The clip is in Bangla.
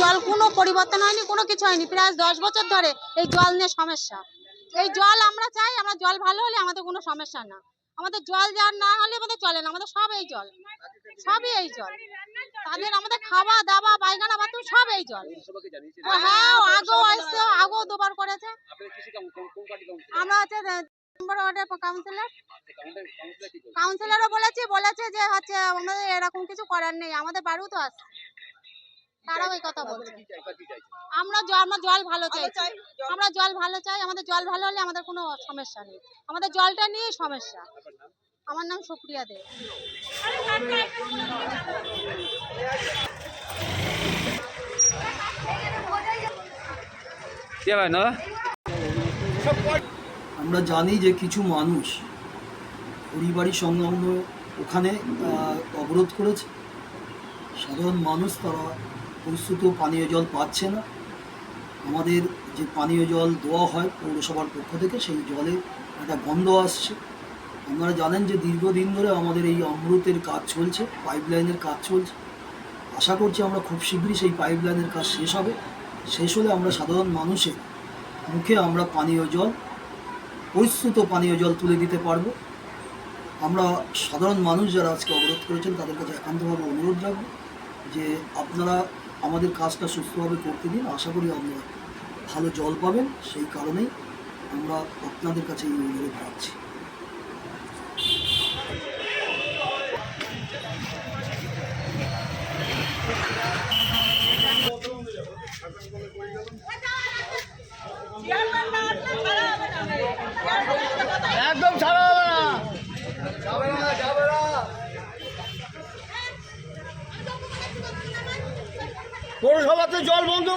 জল কোনো পরিবর্তন হয়নি, কোনো কিছু হয়নি। প্রায় দশ বছর ধরে এই জল নিয়ে সমস্যা। এই জল আমরা চাই, আমরা জল ভালো হলে আমাদের কোনো সমস্যা না। আমাদের জল যার না হলে আমাদের চলে না, আমাদের সব এই জল। সবই এই জল। তাদের আমাদের খাওয়া দাওয়া, পায়খানা, বাথরুম সব এই জল। হ্যাঁ আগেও আসছে, আগেও দুবার করেছে। আমরা হচ্ছে কাউন্সিলরও বলেছে বলেছে যে হচ্ছে আমাদের এরকম কিছু করার নেই, আমাদের বাড়িও তো আছে। তারাও এই কথা বলছে। চাই আমরা আমরা জল ভালো চাইছি। আমরা জল ভালো চাই আমাদের জল ভালো হলে আমাদের কোনো সমস্যা নেই। আমাদের জলটা নিয়েই সমস্যা। আমার নাম সুপ্রিয়া দে। কে ভাই না আমরা জানি যে কিছু মানুষ পরিবারী সংলগ্ন ওখানে আহ, অবরোধ করেছে। সাধারণ মানুষ তারা পরিশ্রুত পানীয় জল পাচ্ছে না। আমাদের যে পানীয় জল দেওয়া হয় পৌরসভার পক্ষ থেকে, সেই জলে একটা গন্ধ আসছে। আপনারা জানেন যে দীর্ঘদিন ধরে আমাদের এই অমৃতের কাজ চলছে, পাইপলাইনের কাজ চলছে। আশা করছি আমরা খুব শীঘ্রই সেই পাইপলাইনের কাজ শেষ হবে। শেষ হলে আমরা সাধারণ মানুষের মুখে আমরা পানীয় জল, পরিশ্রুত পানীয় জল তুলে দিতে পারব। আমরা সাধারণ মানুষ যারা আজকে অবরোধ করেছেন, তাদের কাছে একান্তভাবে অনুরোধ রাখব যে আপনারা আমাদের কাজটা সুস্থভাবে করতে দিন। আশা করি আপনারা ভালো জল পাবেন। সেই কারণেই আমরা আপনাদের কাছে এই অনুরোধ রাখছি পৌরসভাতে জল বন্ধ।